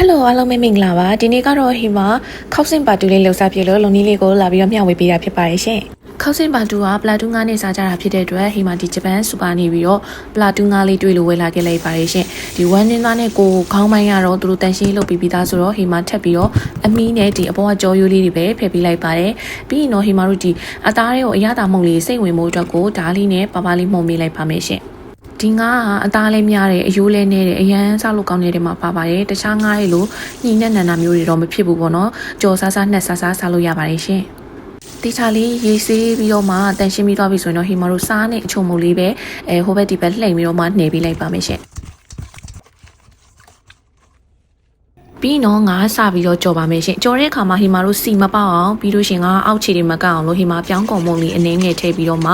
ဟယ်လိုအားလုံးပဲမင်္ဂလာပါဒီနေ့ကတော့ဟိမခောက်စင်ပါတူလေးလှူစားပြလို့လုံနီးလေးကိုလာပြီးတော့မျှဝေပေးတာဖြစ်ပါတယ်ရှင်ခောက်စင်ပါတူကပလာတူငါးနဲ့စားကြတာဖြစ်တဲ့အတွက်ဟိမဒီဂျပန်စူပါနေပြီးတော့ပလာတူငါးလေးတွေ့လို့ဝယ်လာခဲ့လိုက်ပါတယ်ရှင်ဒီဝမ်းနင်းသားနဲ့ကိုခေါင်းပိုင်းကတော့သူတို့တန်ရှင်းလုပ်ပြီးပြီးသားဆိုတော့ဟိမထပ်ပြီးတော့အမီးနဲ့ဒီအပေါ်ကကြောရိုးလေးတွေပဲဖယ်ပေးလိုက်ပါတယ်ပြီးရင်တော့ဟိမတို့ဒီအသားတွေကိုအရသာမှုန့်လေးစိတ်ဝင်မှုအတွက်ကိုဓားလေးနဲ့ပါပါလေးမှုန့်ပေးလိုက်ပါမယ်ရှင် ဒီငါးကအသားလေးများတယ်အယိုးလေးနဲ့တယ်အရန်ဆောက်လို့ကောင်းတဲ့တွေမှာပါပါတယ်တခြားငါးတွေလိုညီနဲ့နန္နာမျိုးတွေတော့မဖြစ်ဘူးပေါ့နော်ကြော်ဆားဆားနှက်ဆားဆားစားလို့ရပါတယ်ရှင်တေချာလေးရေးဆေးပြီးတော့မှတန်ရှင်းပြီးသွားပြီဆိုရင်တော့ဟီမာတို့စားနဲ့အချုံမုံလေးပဲအဲဟိုဘက်ဒီဘက်လှိမ့်ပြီးတော့မှနှိပ်ပေးလိုက်ပါမယ်ရှင် ပြီးတော့ငါစပြီးတော့ကြော်ပါမယ်ရှင်ကြော်တဲ့အခါမှာဟီမာတို့စီမပေါက်အောင်ပြီးလို့ရှင်ငါအောက်ခြေတွေမကောက်အောင်လို့ဟီမာပြောင်းကုန်မုံလေးအနှင်းငယ်ထည့်ပြီးတော့မှ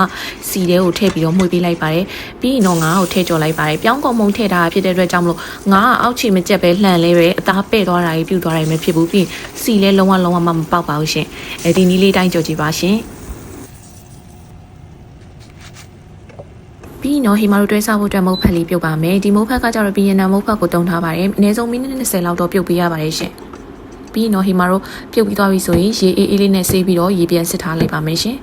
စီတဲကိုထည့်ပြီးတော့မှုတ်ပေးလိုက်ပါတယ်ပြီးရင်တော့ငါကိုထည့်ကြော်လိုက်ပါတယ်ပြောင်းကုန်မုံထည့်ထားတာဖြစ်တဲ့အတွက်ကြောင့်မလို့ငါကအောက်ခြေမကျက်ပဲလှန်လဲပဲအသားပဲ့သွားတာကြီးပြုတ်သွားတာကြီးမဖြစ်ဘူးပြီးစီလဲလုံးဝလုံးဝမမပေါက်ပါဘူးရှင်အဲဒီနီးလေးတိုင်းကြော်ကြည့်ပါရှင် ပြီးတော့ဟီမာတို့တွဲစားဖို့အတွက်မုတ်ဖက်လေးပြုတ်ပါမယ်ဒီမုတ်ဖက်ကကြတော့ဘီယန်နာမုတ်ဖက်ကိုတုံထားပါတယ်အနည်းဆုံးမိနစ်20လောက်တော့ပြုတ်ပေးရပါတယ်ရှင်ပြီးတော့ဟီမာတို့ပြုတ်ပြီးသွားပြီဆိုရင်ရေအေးအေးလေးနဲ့ဆေးပြီးတော့ရေပြန်စစ်ထားလိုက်ပါမယ်ရှင်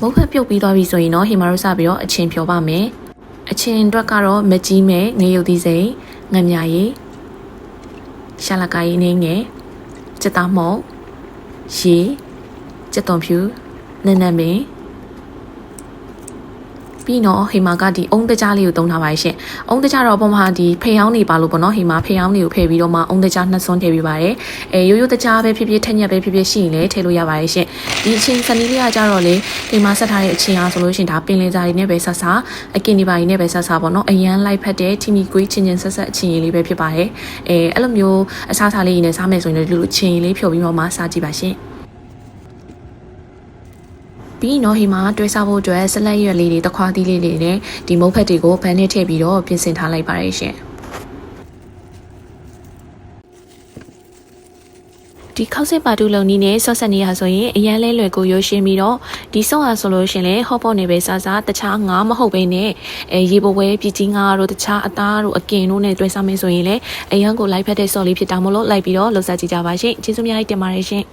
မုတ်ဖက်ပြုတ်ပြီးသွားပြီဆိုရင်တော့ဟီမာတို့စပြီးတော့အချင်းဖြောပါမယ်အချင်းအတွက်ကတော့မကြီးမဲ့ငရုတ်သီးစိမ်ငမြရည်ရှာလကာရည်နေငယ်စက်သားမုတ် ရေကြက်သွန်ဖြူနန်းနန်းပင်ပြီးတော့ဟိမာကဒီအုံးတကြားလေးကိုတုံးထားပါရှင်။အုံးတကြားတော့ပုံမှန်ဒီဖေယောင်းနေပါလို့ပေါ့နော်ဟိမာဖေယောင်းလေးကိုဖယ်ပြီးတော့မှအုံးတကြားနှစ်စွန်းထည့်ပေးပါတယ်။အဲရိုးရိုးတကြားပဲဖြစ်ဖြစ်ထက်ညက်ပဲဖြစ်ဖြစ်ရှိရင်လည်းထည့်လို့ရပါတယ်ရှင်။ ဒီအချင်းစနီးလေးကကြတော့လေဟိမာဆက်ထားတဲ့အချင်းအားဆိုလို့ရှင်ဒါပင်လယ်စာတွေနဲ့ပဲဆက်စားအကင်ဒီပါတွေနဲ့ပဲဆက်စားပေါ့နော်။အရန်လိုက်ဖက်တဲ့ချီမီကွေးချင်းချင်းဆက်ဆက်အချင်းလေးပဲဖြစ်ပါတယ်။အဲအဲ့လိုမျိုးအစားအစာလေးတွေနဲ့စားမယ်ဆိုရင်လည်းဒီလိုချင်းလေးဖြုတ်ပြီးတော့မှစားကြည့်ပါရှင်။ပြီးတော့ဟိမှာတွဲစားဖို့အတွက်ဆက်လက်ရွက်လေးတွေတခွားသီးလေးတွေနဲ့ဒီမုတ်ဖက်တွေကိုဗန်းနဲ့ထည့်ပြီးတော့ပြင်ဆင်ထားလိုက်ပါရရှင် ဒီခောက်စစ်ပါတူလုံနီးနဲ့ဆော့ဆက်နေရဆိုရင်အရန်လဲလွယ်ကိုရွှေရှင်းပြီးတော့ဒီဆော့ဟာဆိုလို့ရှင်လဲဟော့ပေါ့နေပဲစားစားတခြားငါမဟုတ်ဘဲနဲ့အဲရေဘဝဲပြည်ကြီးငါတို့တခြားအသားတို့အကင်တို့နဲ့တွဲစားမင်းဆိုရင်လဲအရန်ကိုလိုက်ဖက်တဲ့ဆော့လေးဖြစ်တာမို့လို့လိုက်ပြီးတော့လှုပ်ဆက်ကြည့်ကြပါရှင်ကျေးဇူးများတင်ပါတယ်ရှင်